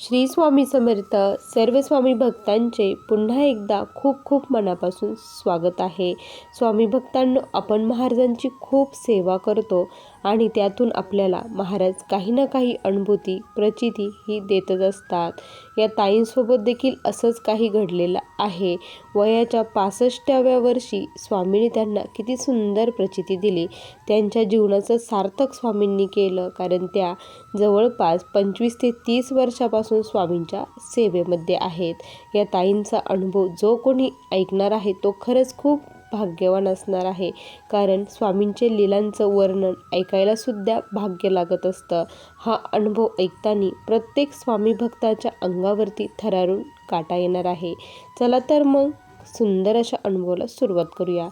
श्री स्वामी समर्थ सर्व स्वामी भक्तांचे पुन्हा एकदा खूप खूप मनापासून स्वागत आहे. स्वामी भक्तांनो आपण महाराजांची खूप सेवा करतो. आणि त्यातून आपल्याला महाराज काही ना काही अनुभूती प्रचिती ही देतच असतात. या ताईंसोबत देखील असंच काही घडलेलं आहे. वयाच्या पासष्टाव्या वर्षी स्वामींनी त्यांना किती सुंदर प्रचिती दिली. त्यांच्या जीवनाचं सार्थक स्वामींनी केलं कारण त्या जवळपास पंचवीस ते तीस वर्षापासून स्वामींच्या सेवेमध्ये आहेत. या ताईंचा अनुभव जो कोणी ऐकणार आहे तो खरंच खूप भाग्यवान असणार आहे. कारण स्वामींचे लीलांचं वर्णन ऐकायला सुद्धा भाग्य लागत असतं. हा अनुभव ऐकताना प्रत्येक स्वामी भक्ताच्या अंगावरती थरारून काटा येणार आहे. चला तर मग सुंदर अशा अनुभवाला सुरुवात करूया.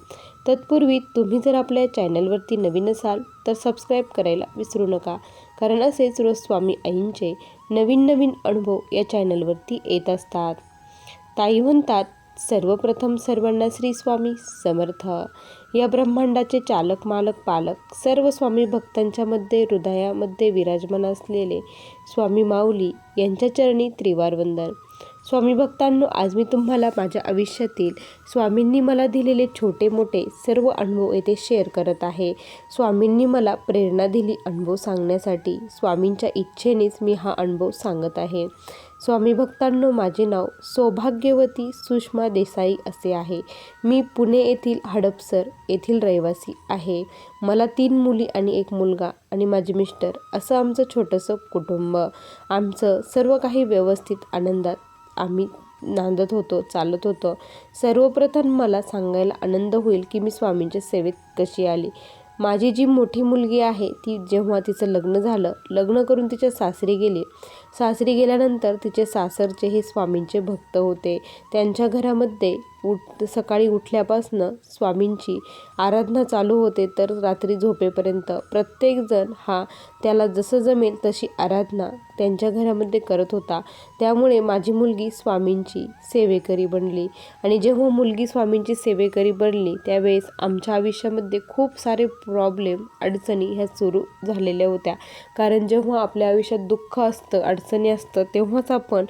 तत्पूर्वी तुम्ही जर आपल्या चॅनलवरती नवीन असाल तर सबस्क्राईब करायला विसरू नका. कारण असेच रोज स्वामी आईंचे नवीन नवीन अनुभव या चॅनलवरती येत असतात. ताई म्हणतात सर्वप्रथम सर्वांना श्री स्वामी समर्थ. या ब्रह्मांडाचे चालक मालक पालक सर्व स्वामी भक्तांच्या मध्ये हृदयामध्ये विराजमान असलेले स्वामी माऊली यांच्या चरणी त्रिवार वंदन स्वामी भक्तांनो आज मी तुम्हाला माझ्या आयुष्यातील स्वामींनी मला दिलेले छोटे मोठे सर्व अनुभव येथे शेअर करत आहे. स्वामींनी मला प्रेरणा दिली अनुभव सांगण्यासाठी. स्वामींच्या इच्छेनेच मी हा अनुभव सांगत आहे. स्वामी भक्तांनो माझे नाव सौभाग्यवती सुषमा देसाई असे आहे. मी पुणे येथील हडपसर येथील रहिवासी आहे. मला तीन मुली आणि एक मुलगा आणि माझे मिस्टर असं आमचं छोटंसं कुटुंब. आमचं सर्व काही व्यवस्थित आनंदात आम्ही नांदत होतो चालत होतो. सर्वप्रथम मला सांगायला आनंद होईल की मी स्वामींच्या सेवेत कशी आली. माझी जी मोठी मुलगी आहे ती जेव्हा तिचं लग्न झालं लग्न करून तिच्या सासरी गेली. सासरी गेल्यानंतर तिचे सासरचे हे स्वामींचे भक्त होते. त्यांच्या घरामध्ये उठ सकाळी उठल्यापासनं स्वामींची आराधना चालू होते तर रात्री झोपेपर्यंत. प्रत्येकजण हा त्याला जसं जमेल तशी आराधना त्यांच्या घरामध्ये करत होता. त्यामुळे माझी मुलगी स्वामींची सेवेकरी बनली. आणि जेव्हा मुलगी स्वामींची सेवेकरी बनली त्यावेळेस आमच्या आयुष्यामध्ये खूप सारे प्रॉब्लेम अडचणी ह्या सुरू झालेल्या होत्या. कारण जेव्हा आपल्या आयुष्यात दुःख असतं अडचणी असतं तेव्हाच आपण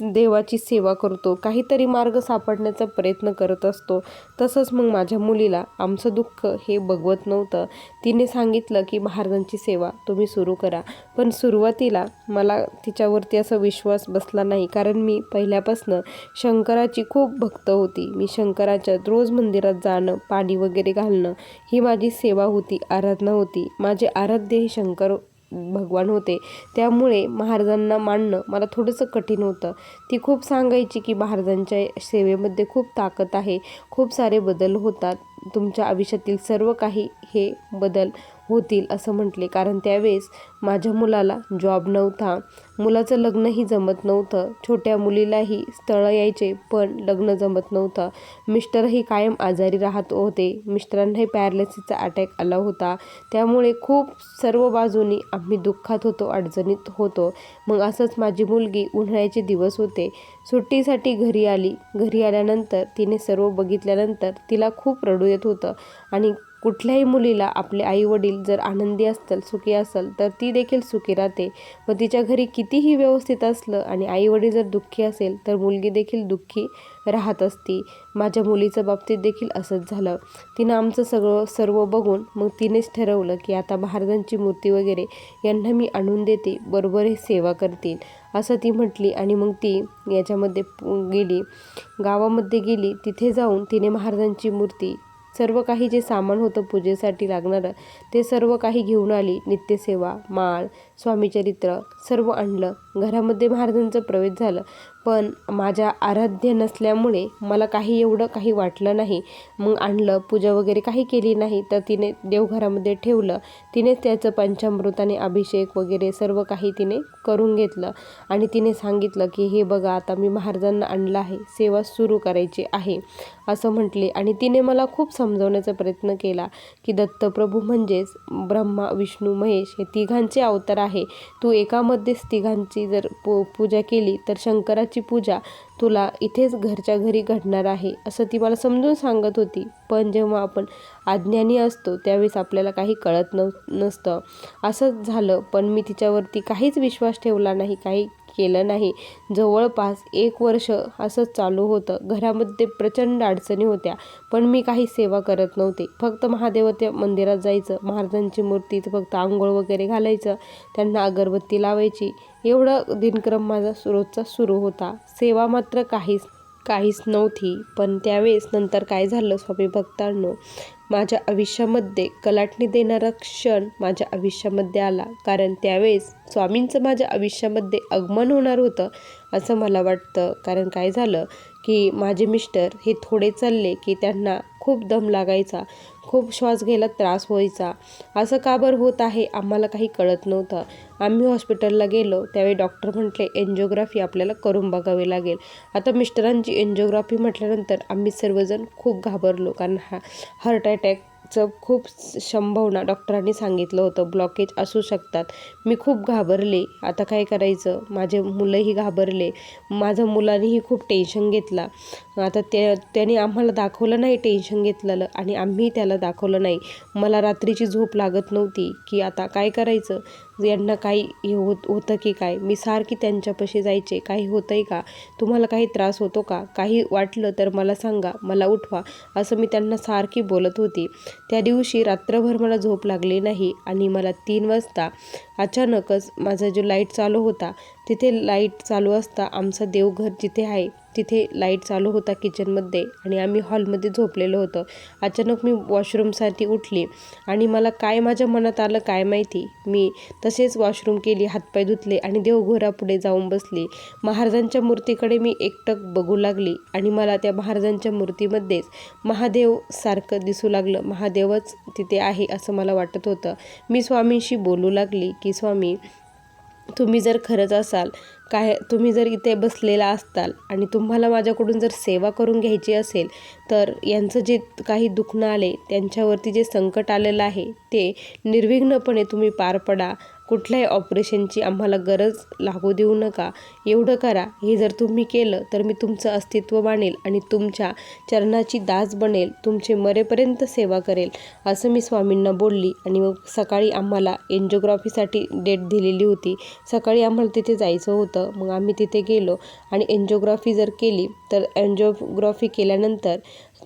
देवाची सेवा करतो काहीतरी मार्ग सापडण्याचा प्रयत्न करत असतो. तसंच मग माझ्या मुलीला आमचं दुःख हे बघवत नव्हतं. तिने सांगितलं की महाराजांची सेवा तुम्ही सुरू करा. पण सुरुवातीला मला तिच्यावरती असा विश्वास बसला नाही कारण मी पहिल्यापासनं शंकराची खूप भक्त होती. मी शंकराच्या रोज मंदिरात जाणं पाणी वगैरे घालणं ही माझी सेवा होती आराधना होती. माझे आराध्य हे शंकर भगवान होते. त्यामुळे महाराजांना मानणं मला थोडंसं कठीण होतं. ती खूप सांगायची की महाराजांच्या सेवेमध्ये खूप ताकद आहे. खूप सारे बदल होतात. तुमच्या आयुष्यातील सर्व काही हे बदल होतील असं म्हटले. कारण त्यावेळेस माझ्या मुलाला जॉब नव्हता. मुलाचं लग्नही जमत नव्हतं. छोट्या मुलीलाही स्थळं यायचे पण लग्न जमत नव्हतं. मिस्टरही कायम आजारी राहत होते. मिस्टरांनाही पॅरालिसिसचा अटॅक आला होता. त्यामुळे खूप सर्व बाजूनी आम्ही दुःखात होतो अडचणीत होतो. मग असंच माझी मुलगी उन्हाळ्याचे दिवस होते. सुट्टीसाठी घरी आली. घरी आल्यानंतर तिने सर्व बघितल्यानंतर तिला खूप रडू येत होतं. आणि कुठल्याही मुलीला आपले आईवडील जर आनंदी असतील सुखी असेल तर ती देखील सुखी राहते. व तिच्या घरी कितीही व्यवस्थित असलं आणि आईवडील जर दुःखी असेल तर मुलगी देखील दुःखी राहत असती. माझ्या मुलीचं बाबतीत देखील असंच झालं. तिनं आमचं सगळं सर्व बघून मग तिनेच ठरवलं की आता महाराजांची मूर्ती वगैरे यांना मी आणून देते बरोबर हे सेवा करतील. असं ती म्हटली आणि मग ती याच्यामध्ये गेली. गावामध्ये गेली. तिथे जाऊन तिने महाराजांची मूर्ती सर्व काही जे सामान होतं पूजेसाठी लागणारं ते सर्व काही घेऊन आली. नित्यसेवा माळ स्वामीचरित्र सर्व आणलं. घरामध्ये महाराजांचं प्रवेश झालं. पण माझ्या आराध्य नसल्यामुळे मला काही एवढं काही वाटलं नाही. मग आणलं पूजा वगैरे काही केली नाही. तर तिने देवघरामध्ये ठेवलं. तिने त्याचं पंचामृताने अभिषेक वगैरे सर्व काही तिने करून घेतलं. आणि तिने सांगितलं की हे बघा आता मी महाराजांना आणलं आहे. सेवा सुरू करायची आहे. असं म्हटले. आणि तिने मला खूप समजवण्याचा प्रयत्न केला की दत्तप्रभू म्हणजेच ब्रह्मा विष्णू महेश हे तिघांचे अवतार आहे. तू एकामध्येच तिघांची जर पू पूजा केली तर शंकरा शंकराची पूजा तुला इथेच घरच्या घरी घडणार आहे असं ती मला समजून सांगत होती. पण जेव्हा आपण अज्ञानी असतो त्यावेळेस आपल्याला काही कळत न नसतं. असंच झालं पण मी तिच्यावरती काहीच विश्वास ठेवला नाही काही केलं नाही. जवळपास एक वर्ष असंच चालू होतं. घरामध्ये प्रचंड अडचणी होत्या पण मी काही सेवा करत नव्हते. फक्त महादेवाच्या मंदिरात जायचं महाराजांची मूर्तीत फक्त आंघोळ वगैरे घालायचं त्यांना अगरबत्ती लावायची. एवढं दिनक्रम माझा रोजचा सुरू होता. सेवा मात्र काहीच काहीच नव्हती. पण त्यावेळेस नंतर काय झालं स्वामी भक्तांनो? माझ्या आयुष्यामध्ये कलाटणी देणारा क्षण माझ्या आयुष्यामध्ये आला. कारण त्यावेळेस स्वामींचं माझ्या आयुष्यामध्ये आगमन होणार होतं असं मला वाटतं. कारण काय झालं की माझे मिस्टर हे थोडे चालले की त्यांना खूप दम लागायचा. खूप श्वास घ्यायला त्रास व्हायचा. असं का बरं होत आहे? आम्हाला काही कळत नव्हतं. आम्ही हॉस्पिटलला गेलो. त्यावेळी डॉक्टर म्हटले एन्जिओग्राफी आपल्याला करून बघावी लागेल. आता मिस्टरांची एन्जिओग्राफी म्हटल्यानंतर आम्ही सर्वजण खूप घाबरलो. कारण हा हार्ट अटॅक चं खूप संभावना डॉक्टरांनी सांगितलं होतं. ब्लॉकेज असू शकतात. मी खूप घाबरले. आता काय करायचं? माझे मुलंही घाबरले. माझ्या मुलांनीही खूप टेन्शन घेतला. आता ते त्याने आम्हाला दाखवलं नाही टेन्शन घेतलेलं आणि आम्ही त्याला दाखवलं नाही. मला रात्रीची झोप लागत नव्हती की आता काय करायचं? यांना काही हे होत होतं की काय? मी सारखी त्यांच्यापाशी जायचे. काही होतं आहे का? तुम्हाला काही त्रास होतो का? काही वाटलं तर मला सांगा मला उठवा असं मी त्यांना सारखी बोलत होती. त्या दिवशी रात्रभर मला झोप लागली नाही आणि मला तीन वाजता अचानकच माझा जो लाइट चालू होता तिथे लाइट चालू असता आमचं देवघर जिथे आहे तिथे लाइट चालू होता किचनमध्ये आणि आम्ही हॉलमध्ये झोपलेलो होतं. अचानक मी वॉशरूमसाठी उठली आणि मला काय माझ्या मनात आलं काय माहिती? मी तसेच वॉशरूम केली हातपाय धुतले आणि देवघोरापुढे जाऊन बसली. महाराजांच्या मूर्तीकडे मी एकटक बघू लागली आणि मला त्या महाराजांच्या मूर्तीमध्येच महादेव सारखं दिसू लागलं. महादेवच तिथे आहे असं मला वाटत होतं. मी स्वामींशी बोलू लागली की स्वामी तुम्ही जर खरंच असाल काय तुम्ही जर इथे बसलेला असताल आणि तुम्हाला माझ्याकडून जर सेवा करून घ्यायची असेल तर यांचं जे काही दुखणं आले त्यांच्यावरती जे संकट आलेलं आहे ते निर्विघ्नपणे तुम्ही पार पडा कुठल्याही ऑपरेशनची आम्हाला गरज लागू देऊ नका. एवढं करा. हे जर तुम्ही केलं तर मी तुमचं अस्तित्व मानेल आणि तुमच्या चरणाची दास बनेल. तुमचे मरेपर्यंत सेवा करेल. असं मी स्वामींना बोलली आणि मग सकाळी आम्हाला एन्जिओग्राफीसाठी डेट दिलेली होती. सकाळी आम्हाला तिथे जायचं होतं. मग आम्ही तिथे गेलो आणि एन्जिओग्राफी जर केली तर एन्जिओग्राफी केल्यानंतर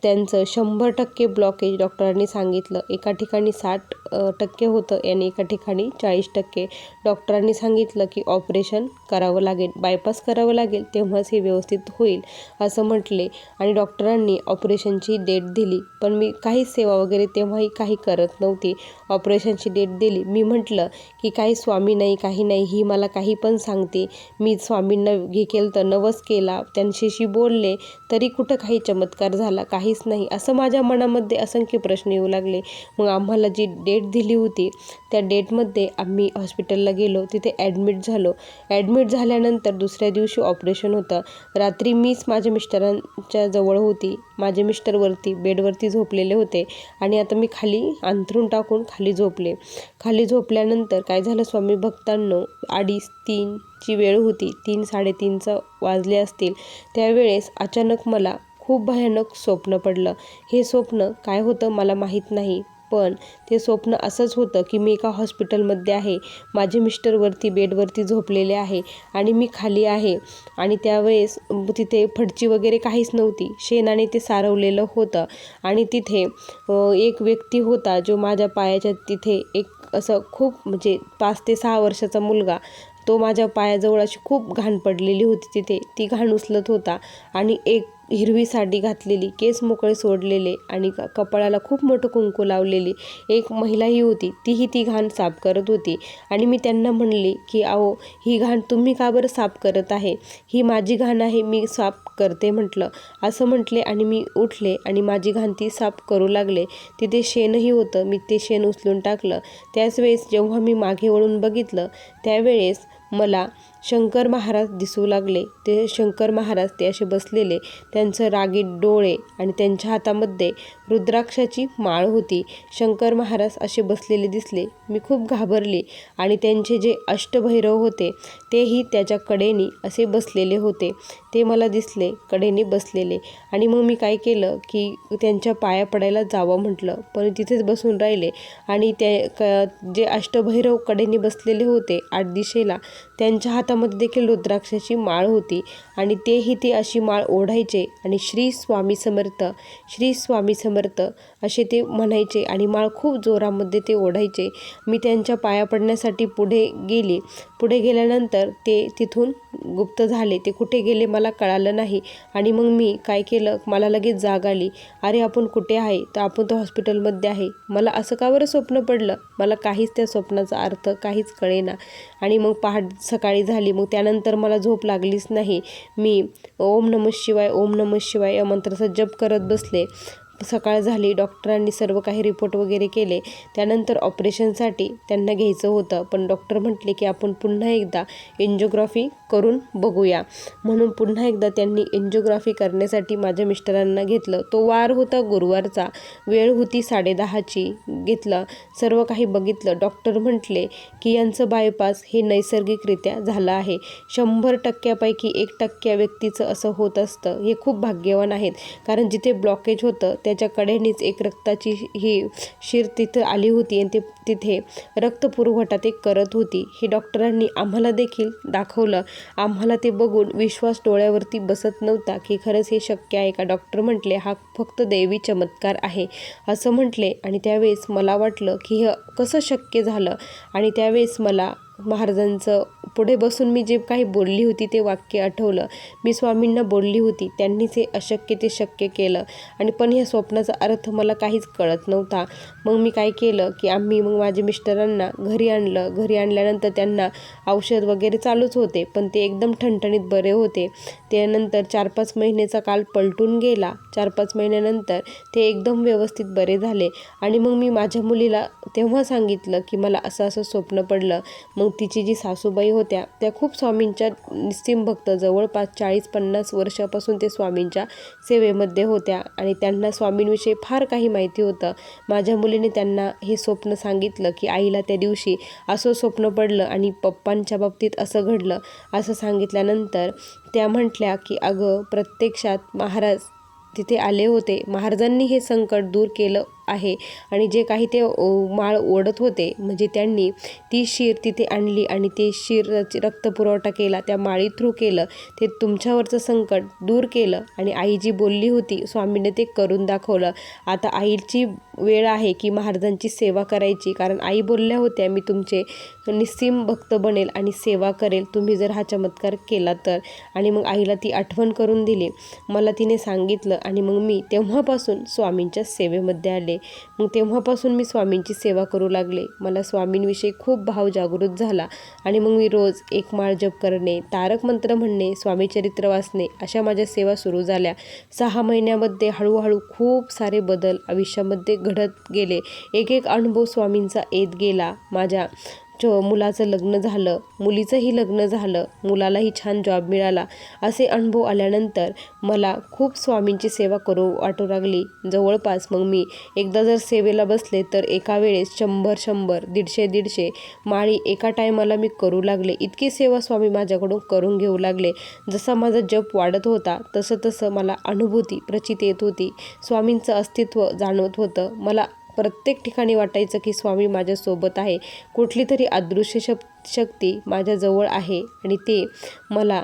त्यांचं शंभर टक्के ब्लॉकेज डॉक्टरांनी सांगितलं. एका ठिकाणी साठ टक्के होतं आणि एका ठिकाणी चाळीस टक्के डॉक्टरांनी सांगितलं की ऑपरेशन करावं लागेल बायपास करावं लागेल तेव्हाच हे व्यवस्थित होईल असं म्हटले. आणि डॉक्टरांनी ऑपरेशनची डेट दिली. पण मी काहीच सेवा वगैरे तेव्हाही काही करत नव्हती. ऑपरेशनची डेट दिली. मी म्हटलं की काही स्वामी नाही काही नाही ही मला काही पण सांगते. मी स्वामींना घे केलं तर नवस केला. त्यांच्याशी बोलले तरी कुठं काही चमत्कार झाला काहीच नाही. असं माझ्या मनामध्ये असंख्य प्रश्न येऊ लागले. मग आम्हाला जी डेट दिली होती त्या डेटमध्ये आम्ही हॉस्पिटलला गेलो. तिथे ॲडमिट झालो. ॲडमिट झाल्यानंतर दुसऱ्या दिवशी ऑपरेशन होतं. रात्री मीच माझ्या मिस्टरांच्या जवळ होती. माझे मिस्टरवरती बेडवरती झोपलेले होते. आणि आता मी खाली अंथरून टाकून खाली झोपले. खाली झोपल्यानंतर काय झालं स्वामी भक्तांनो? अडीच तीनची वेळ होती. तीन साडेतीनचं वाजले असतील. त्यावेळेस अचानक मला खूप भयानक स्वप्न पडलं. हे स्वप्न काय होतं मला माहीत नाही पण ते स्वप्न असंच होतं की मी एका हॉस्पिटलमध्ये आहे. माझे मिस्टर वरती बेडवरती झोपलेले आहे आणि मी खाली आहे. आणि त्यावेळेस तिथे फडची वगैरे काहीच नव्हती. शेणाने ते सारवलेलं होतं. आणि तिथे एक व्यक्ती होता जो माझ्या पायाच्या तिथे एक असं खूप म्हणजे पाच ते सहा वर्षाचा मुलगा तो माझ्या पायाजवळ अशी खूप घाण पडलेली होती तिथे. ती घाण उचलत होता आणि एक हिरवी साडी घातलेली केस मोकळे सोडलेले आणि क कपाळाला खूप मोठं कुंकू लावलेली. एक महिलाही होती तीही ती घाण साफ करत होती. आणि मी त्यांना म्हणले की अहो ही घाण तुम्ही का बरं साफ करत आहे? ही माझी घाण आहे मी साफ करते म्हटलं. असं म्हटले आणि मी उठले आणि माझी घाण ती साफ करू लागले. तिथे शेणही होतं मी ते शेण उचलून टाकलं. त्याच वेळेस जेव्हा मी मागे वळून बघितलं त्यावेळेस मला शंकर महाराज दिसू लागले. ते शंकर महाराज ते असे बसलेले. त्यांचं रागीट डोळे आणि त्यांच्या हातामध्ये रुद्राक्षाची माळ होती. शंकर महाराज असे बसलेले दिसले. मी खूप घाबरले आणि त्यांचे जे अष्टभैरव होते तेही त्याच्या कडेनी असे बसलेले होते. ते मला दिसले कडेने बसलेले. आणि मग मी काय केलं की त्यांच्या पाया पडायला जावं म्हटलं. पण तिथेच बसून राहिले आणि ते क जे अष्टभैरव कडेने बसलेले होते आठ दिशेला त्यांच्या हातामध्ये देखील रुद्राक्षाची माळ होती आणि तेही ते अशी माळ ओढायचे आणि श्री स्वामी समर्थ श्री स्वामी समर्थ असे ते म्हणायचे आणि माळ खूप जोरामध्ये ते ओढायचे. मी त्यांच्या पाया पडण्यासाठी पुढे गेली. पुढे गेल्यानंतर ते तिथून गुप्त झाले ते कुठे गेले मला कळालं नाही. आणि मग मी काय केलं? मला लगेच जाग आली. अरे आपण कुठे आहे? तर आपण तर हॉस्पिटलमध्ये आहे. मला असं का बरं स्वप्न पडलं? मला काहीच त्या स्वप्नाचा अर्थ काहीच कळेना. आणि मग पहाट सकाळी झाली. मग त्यानंतर मला झोप लागलीच नाही. मी ओम नमः शिवाय ओम नमः शिवाय या मंत्राचा जप करत बसले. सकाळ झाली डॉक्टरांनी सर्व काही रिपोर्ट वगैरे केले. त्यानंतर ऑपरेशनसाठी त्यांना घ्यायचं होतं. पण डॉक्टर म्हटले की आपण पुन्हा एकदा एन्जिओग्राफी करून बघूया. म्हणून पुन्हा एकदा त्यांनी एन्जिओग्राफी करण्यासाठी माझ्या मिस्टरांना घेतलं. तो वार होता गुरुवारचा. वेळ होती साडेदहाची. घेतलं. सर्व काही बघितलं. डॉक्टर म्हटले की यांचं बायपास हे नैसर्गिकरित्या झालं आहे. शंभर टक्क्यापैकी एक टक्क्या व्यक्तीचं असं होत असतं. हे खूप भाग्यवान आहेत. कारण जिथे ब्लॉकेज होतं त्या त्याच्या कडेनेच एक रक्ताची ही शिर तिथं आली होती आणि ते तिथे रक्तपुरवठा ते करत होती. हे डॉक्टरांनी आम्हाला देखील दाखवलं. आम्हाला ते बघून विश्वास डोळ्यावरती बसत नव्हता की खरंच हे शक्य आहे का? डॉक्टर म्हटले हा फक्त दैवी चमत्कार आहे. असं म्हटले आणि त्यावेळेस मला वाटलं की हे कसं शक्य झालं आणि त्यावेळेस मला महाराजांचं पुढे बसून मी जे काही बोलली होती ते वाक्य आठवलं. मी स्वामींना बोलली होती त्यांनीच हे अशक्य ते शक्य केलं. आणि पण ह्या स्वप्नाचा अर्थ मला काहीच कळत नव्हता. मग मी काय केलं की आम्ही मग माझ्या मिस्टरांना घरी आणलं. घरी आणल्यानंतर त्यांना औषध वगैरे चालूच होते पण ते एकदम ठणठणीत बरे होते. त्यानंतर चार पाच महिन्याचा काल पलटून गेला. चार पाच महिन्यानंतर ते एकदम व्यवस्थित बरे झाले. आणि मग मी माझ्या मुलीला तेव्हा सांगितलं की मला असं असं स्वप्न पडलं. मग तिची जी सासूबाई होत्या त्या खूप स्वामींच्या निस्सिम भक्त जवळपास चाळीस पन्नास वर्षापासून ते स्वामींच्या सेवेमध्ये होत्या. आणि त्यांना स्वामींविषयी फार काही माहिती होतं. माझ्या मुलीने त्यांना हे स्वप्न सांगितलं की आईला त्या दिवशी असं स्वप्न पडलं आणि पप्पांच्या बाबतीत असं घडलं. असं सांगितल्यानंतर त्या म्हटल्या की अगं प्रत्यक्षात महाराज तिथे आले होते. महाराजांनी हे संकट दूर केलं आहे. आणि जे काही ते माळ ओढत होते म्हणजे त्यांनी ती शीर तिथे आणली आणि ते शीर रक्तपुरवठा केला त्या माळी थ्रू केलं. ते तुमच्यावरचं संकट दूर केलं आणि आई जी बोलली होती स्वामीने ते करून दाखवलं. आता आईची वेळ आहे की महाराजांची सेवा करायची. कारण आई बोलल्या होत्या मी तुमचे निस्सीम भक्त बनेल आणि सेवा करेल. तुम्ही जर हा चमत्कार केला तर. आणि मग आईला ती आठवण करून दिली. मला तिने सांगितलं आणि मग मी तेव्हापासून स्वामींच्या सेवेमध्ये आले. मग तेव्हापासून मी स्वामींची सेवा करू लागले. मला स्वामींविषयी खूप भाव जागृत झाला आणि मग मी रोज एक माळ जप करणे तारक मंत्र म्हणणे स्वामीचरित्र वाचणे अशा माझ्या सेवा सुरू झाल्या. सहा महिन्यामध्ये हळूहळू खूप सारे बदल आयुष्यामध्ये घडत गेले. एक एक अनुभव स्वामींचा येत गेला. माझ्या जो मुलाचं लग्न झालं मुलीचंही लग्न झालं मुलालाही छान जॉब मिळाला असे अनुभव आल्यानंतर मला खूप स्वामींची सेवा करू वाटू लागली. जवळपास मग मी एकदा जर सेवेला बसले तर एका वेळेस शंभर शंभर दीडशे दीडशे माळी एका टायमाला मी करू लागले. इतकी सेवा स्वामी माझ्याकडून करून घेऊ लागले. जसा माझा जप वाढत होता तसं तसं मला अनुभूती प्रचित येत होती. स्वामींचं अस्तित्व जाणवत होतं. मला प्रत्येक ठिकाणी वाटायचं की स्वामी माझ्यासोबत आहे. कुठली तरी अदृश्य शक्ती शक्ती माझ्याजवळ आहे आणि ते मला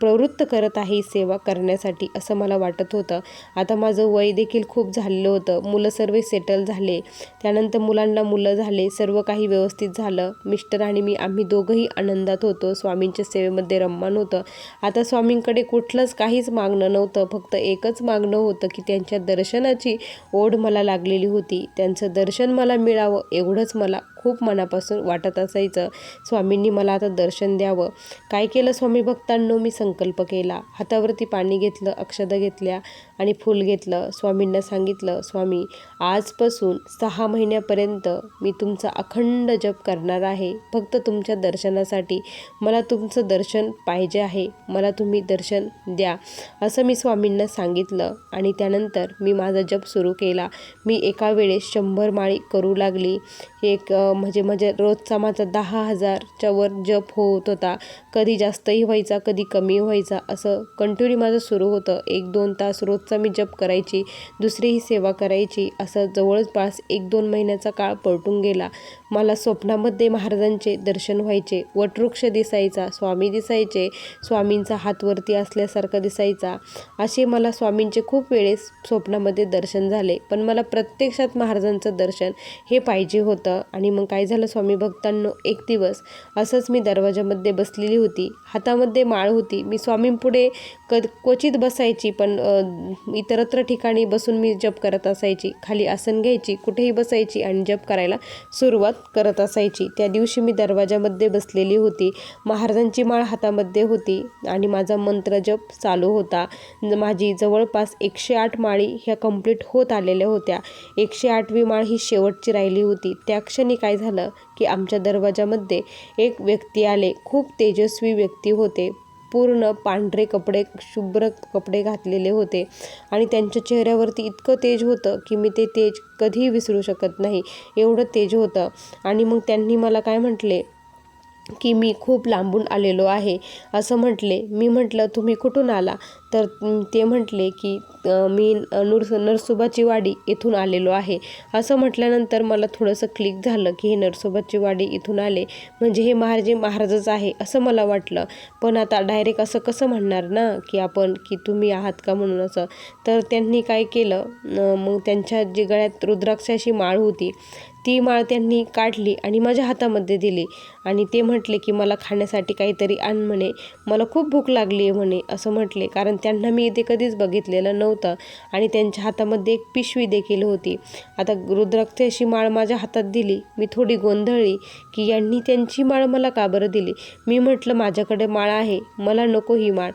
प्रवृत्त करत आहे ही सेवा करण्यासाठी असं मला वाटत होतं. आता माझं वय देखील खूप झालेलं होतं. मुलं सर्व सेटल झाले. त्यानंतर मुलांना मुलं झाले. सर्व काही व्यवस्थित झालं. मिस्टर आणि मी आम्ही दोघंही आनंदात होतो. स्वामींच्या सेवेमध्ये रम्मान होतं. आता स्वामींकडे कुठलंच काहीच मागणं नव्हतं. फक्त एकच मागणं होतं की त्यांच्या दर्शनाची ओढ मला लागलेली होती. त्यांचं दर्शन मला मिळावं एवढंच मला खूप मनापासून वाटत असायचं. स्वामींनी मला आता दर्शन द्यावं. काय केलं स्वामी भक्तांनो? मी संकल्प केला. हातावरती पाणी घेतलं अक्षदा घेतल्या आणि फूल घेतलं. स्वामींना सांगितलं स्वामी आजपासून सहा महिन्यापर्यंत मी तुमचा अखंड जप करणार आहे. फक्त तुमच्या दर्शनासाठी मला तुमचं दर्शन पाहिजे आहे. मला तुम्ही दर्शन द्या. असं मी स्वामींना सांगितलं आणि त्यानंतर मी माझा जप सुरू केला. मी एका वेळेस शंभर माळी करू लागली. एक म्हणजे म्हणजे रोजचा माझा दहा हजारच्या वर जप होत होता. कधी जास्तही व्हायचा कधी कमी व्हायचा असं कंटिन्यू माझं सुरू होतं. एक दोन तास रोजचा मी जप करायची दुसरीही सेवा करायची असं जवळपास एक दोन महिन्याचा काळ पलटून गेला. मला स्वप्नामध्ये महाराजांचे दर्शन व्हायचे. वटवृक्ष दिसायचा स्वामी दिसायचे. स्वामींचा हात वरती असल्यासारखा दिसायचा. असे मला स्वामींचे खूप वेळेस स्वप्नामध्ये दर्शन झाले. पण मला प्रत्यक्षात महाराजांचं दर्शन हे पाहिजे होतं. आणि मग काय झालं स्वामी भक्तांनो एक दिवस असंच मी दरवाजामध्ये बसलेली होती. हातामध्ये माळ होती. मी स्वामींपुढे क क्वचित बसायची पण इतरत्र ठिकाणी बसून मी जप करत असायची. खाली आसन घ्यायची कुठेही बसायची आणि जप करायला सुरुवात करत असायची. त्या दिवशी मी दरवाजामध्ये बसलेली होती. महाराजांची माळ हातामध्ये होती आणि माझा मंत्र जप चालू होता. माझी जवळपास एकशे आठ माळी ह्या कंप्लीट होत आलेल्या होत्या. एकशे आठवी माळ ही शेवटची राहिली होती. त्या क्षणी काय झालं की आमच्या दरवाजामध्ये एक व्यक्ती आले. खूप तेजस्वी व्यक्ती होते. पूर्ण पांढरे कपडे शुभ्र कपडे घातलेले होते. आणि त्यांच्या चेहऱ्यावरती इतकं तेज होतं की मी ते तेज कधीही विसरू शकत नाही. एवढं तेज होतं. आणि मग त्यांनी मला काय म्हटले? की मी खूप लांबून आलेलो आहे. असं म्हटले. मी म्हटलं तुम्ही कुठून आला? तर ते म्हटले की मी नूर नरसोबाची वाडी इथून आलेलो आहे. असं म्हटल्यानंतर मला थोडंसं क्लिक झालं की हे नरसोबाची वाडी इथून आले. म्हणजे हे महाराजे महाराजच आहे असं मला वाटलं. पण आता डायरेक्ट असं कसं म्हणणार ना की आपण की तुम्ही आहात का म्हणून असं. तर त्यांनी काय केलं मग त्यांच्या जी गळ्यात रुद्राक्षाची माळ होती ती माळ त्यांनी काढली आणि माझ्या हातामध्ये दिली. आणि ते म्हटले की मला खाण्यासाठी काहीतरी आण म्हणे. मला खूप भूक लागली आहे म्हणे असं म्हटले. कारण त्यांना मी इथे कधीच बघितलेलं नव्हतं आणि त्यांच्या हातामध्ये एक पिशवी देखील होती. आता रुद्राक्षाची माळ माझ्या हातात दिली. मी थोडी गोंधळली की यांनी त्यांची माळ मला का बरं दिली? मी म्हटलं माझ्याकडे माळ आहे. मला नको ही माळ.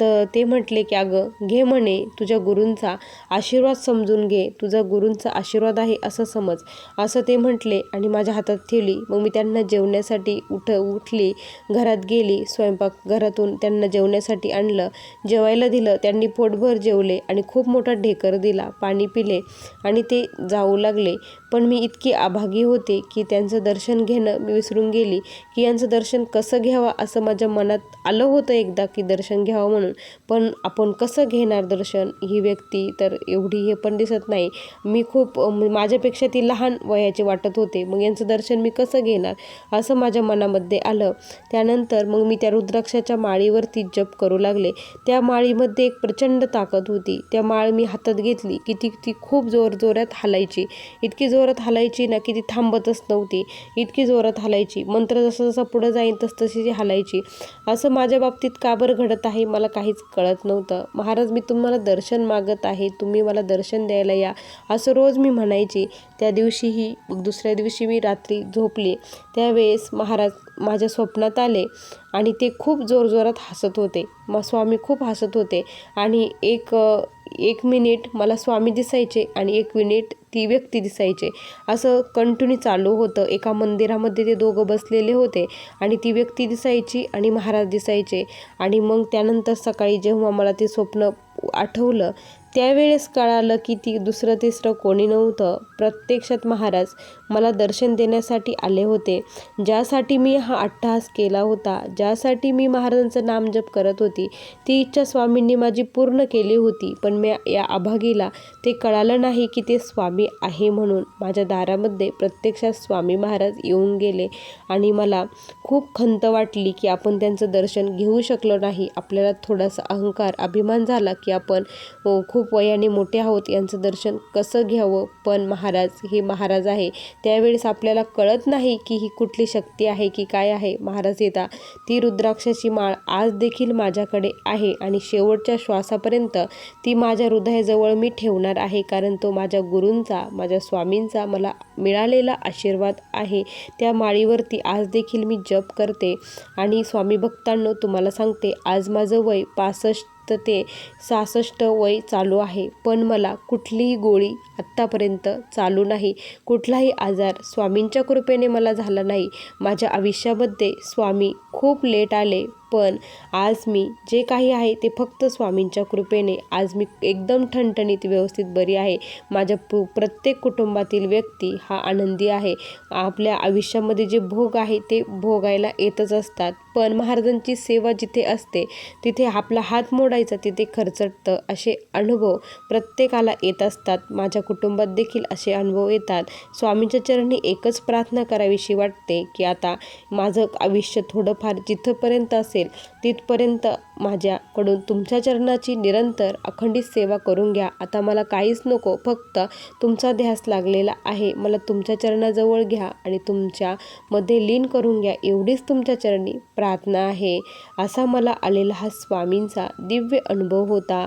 तर ते म्हटले की अगं घे म्हणे तुझ्या गुरूंचा आशीर्वाद समजून घे. तुझा गुरूंचा आशीर्वाद आहे असं समज. असं ते म्हटले आणि माझ्या हातात ठेवली. मग मी त्यांना जेवण्यासाठी उठ उठली घरात गेली स्वयंपाक घरातून त्यांना जेवण्यासाठी आणलं. जेवायला दिलं त्यांनी पोटभर जेवले आणि खूप मोठा ढेकर दिला पाणी पिले आणि ते जाऊ लागले. पण मी इतकी अभागी होते की त्यांचं दर्शन घेणं मी विसरून गेली की यांचं दर्शन कसं घ्यावं असं माझ्या मनात आलं होतं एकदा की दर्शन घ्यावं म्हणून. पण आपण कसं घेणार दर्शन? ही व्यक्ती तर एवढी हे पण दिसत नाही. मी खूप माझ्यापेक्षा ती लहान वयाचे वाटत होते. मग यांचं दर्शन मी कसं घेणार? असं माझ्या मनामध्ये आलं. त्यानंतर मग मी त्या रुद्राक्षाच्या माळीवरती जप करू लागले. त्या माळीमध्ये एक प्रचंड ताकद होती. त्या माळ मी हातात घेतली की ती ती खूप जोर जोरात हालायची. इतकी जोरात हालायची ना की ती थांबतच नव्हती. इतकी जोरात हालायची. मंत्र जसं जसं पुढं जाईन तस तशी ती हालायची. असं माझ्या बाबतीत का बरं घडत आहे मला काहीच कळत नव्हतं. महाराज मी तुम्हाला दर्शन मागत आहे. तुम्ही मला दर्शन द्यायला या. असं रोज मी म्हणायची. त्या दिवशीही दुसऱ्या दिवशी मी रात्री झोपली. त्यावेळेस महाराज माझ्या स्वप्नात आले आणि ते खूप जोरजोरात हसत होते. मग स्वामी खूप हसत होते आणि एक एक मिनिट मला स्वामी दिसायचे आणि एक मिनिट ती व्यक्ती दिसायचे. असं कंटिन्यू चालू होतं. एका मंदिरामध्ये ते दोघं बसलेले होते आणि ती व्यक्ती दिसायची आणि महाराज दिसायचे. आणि मग त्यानंतर सकाळी जेव्हा मला ते स्वप्न आठवलं त्यावेळेस कळालं की ती दुसरं तिसरं कोणी नव्हतं. प्रत्यक्षात महाराज मला दर्शन देण्यासाठी आले होते. ज्यासाठी मी हा अट्टहास केला होता ज्यासाठी मी महाराजांचं नामजप करत होती ती इच्छा स्वामींनी माझी पूर्ण केली होती. पण मी या अभागीला ते कळालं नाही की ते स्वामी आहे म्हणून. माझ्या दारामध्ये प्रत्यक्षात स्वामी महाराज येऊन गेले आणि मला खूप खंत वाटली की आपण त्यांचं दर्शन घेऊ शकलो नाही. आपल्याला थोडासा अहंकार अभिमान झाला की आपण खूप खूप वयाने मोठे आहोत यांचं दर्शन कसं घ्यावं? पण महाराज हे महाराज आहे. त्यावेळेस आपल्याला कळत नाही की ही कुठली शक्ती आहे की काय आहे. महाराज येता ती रुद्राक्षाची माळ आज देखील माझ्याकडे आहे आणि शेवटच्या श्वासापर्यंत ती माझ्या हृदयाजवळ मी ठेवणार आहे कारण तो माझ्या गुरूंचा माझ्या स्वामींचा मला मिळालेला आशीर्वाद आहे. त्या माळीवरती आज देखील मी जप करते आणि स्वामी भक्तांनो तुम्हाला सांगते आज माझं वय पासष्ट ते सहासष्ट वय चालू आहे. पण मला कुठलीही गोळी आत्तापर्यंत चालू नाही. कुठलाही आजार स्वामींच्या कृपेने मला झाला नाही. माझ्या आयुष्यामध्ये स्वामी खूप लेट आले. पण आज मी जे काही आहे ते फक्त स्वामींच्या कृपेने आज मी एकदम ठणठणीत व्यवस्थित बरी आहे. माझ्या पु प्रत्येक कुटुंबातील व्यक्ती हा आनंदी आहे. आपल्या आयुष्यामध्ये जे भोग आहे ते भोगायला येतच असतात. पण महाराजांची सेवा जिथे असते तिथे आपला हात मोडायचा तिथे खरचटतं असे अनुभव प्रत्येकाला येत असतात. माझ्या कुटुंबात देखील असे अनुभव येतात. स्वामींच्या चरणी एकच प्रार्थना करावीशी वाटते की आता माझं आयुष्य थोडंफार जिथंपर्यंत असेल तिथपर्यंत माझ्याकडून तुमच्या चरणाची निरंतर अखंडित सेवा करून घ्या. आता मला काहीच नको फक्त तुमचा ध्यास लागलेला आहे. मला तुमच्या चरणाजवळ घ्या आणि तुमच्यामध्ये लीन करून घ्या. एवढीच तुमच्या चरणी प्रार्थना आहे असा मला आलेला हा स्वामींचा दिव्य अनुभव होता.